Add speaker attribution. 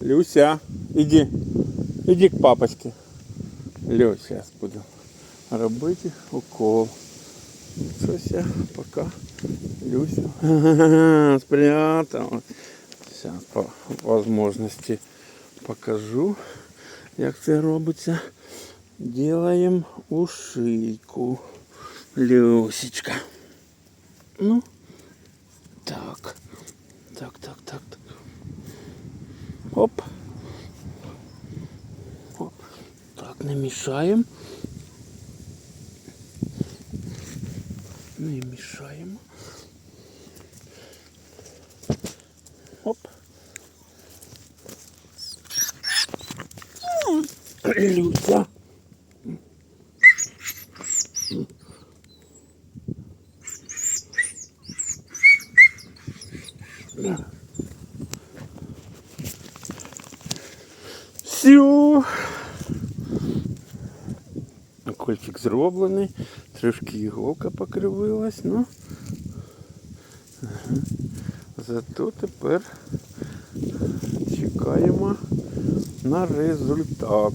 Speaker 1: Люся, иди. Иди к папочке. Люся, сейчас буду робити укол. Сося, пока. Люся. Спрятала. Сейчас по возможности покажу, як це робиться. Делаем ушийку. Люсечка. Ну, так. Так, так, так, так. Оп. Оп. Так, не мішаємо. Не мішаємо. Оп. Люся. Все. Кольчик зроблений, трошки іголка покривилась, ну. Зато тепер чекаємо на результат.